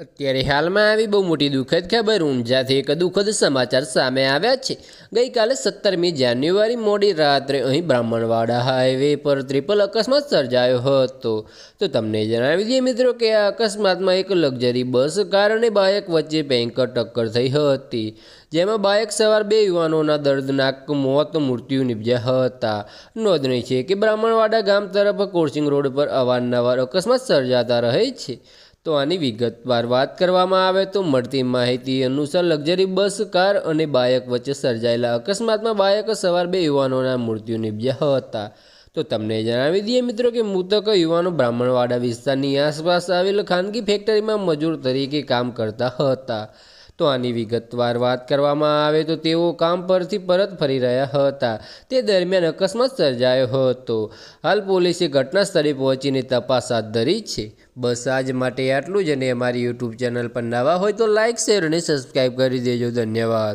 ત્યારે હાલમાં આવી બહુ મોટી દુઃખદ ખબર. ઊંઝાથી એક દુઃખદ સમાચાર સામે આવ્યા છે. ગઈકાલે સત્તરમી જાન્યુઆરી મોડી રાત્રે અહીં બ્રાહ્મણવાડા હાઈવે પર ટ્રિપલ અકસ્માત સર્જાયો હતો. તો તમને જણાવી દઈએ મિત્રો કે આ અકસ્માતમાં એક લક્ઝરી બસ, કાર અને બાઇક વચ્ચે ભયંકર ટક્કર થઈ હતી, જેમાં બાઇક સવાર બે યુવાનોના દર્દનાક મોત મૃત્યુ નિપજ્યા હતા. નોંધનીય છે કે બ્રાહ્મણવાડા ગામ તરફ કોર્સિંગ રોડ પર અવારનવાર અકસ્માત સર્જાતા રહે છે. તો આની વિગતવાર વાત કરવામાં આવે તો મળતી માહિતી અનુસાર લક્ઝરી બસ, કાર અને બાયક વચ્ચે સર્જાયેલા અકસ્માતમાં બાયક સવાર બે યુવાનોના મૃત્યુ નિપજ્યા હતા. તો તમને જણાવી દઈએ મિત્રો કે મૃતક યુવાનો બ્રાહ્મણવાડા વિસ્તારની આસપાસ આવેલ ખાનગી ફેક્ટરીમાં મજૂર તરીકે કામ કરતા હતા. તો આની વિગતવાર વાત કરવામાં આવે તો તેઓ કામ પરથી પરત ફરી રહ્યા હતા. તે દરમિયાન અકસ્માત સર્જાયો હતો. હાલ પોલીસે ઘટના સ્થળે પહોંચીને તપાસ હાથ ધરી છે. બસ આજ માટે આટલું જ અને અમારી યુટ્યુબ ચેનલ પર નવા હોય તો લાઇક શેર અને સબસ્ક્રાઈબ કરી દેજો. ધન્યવાદ.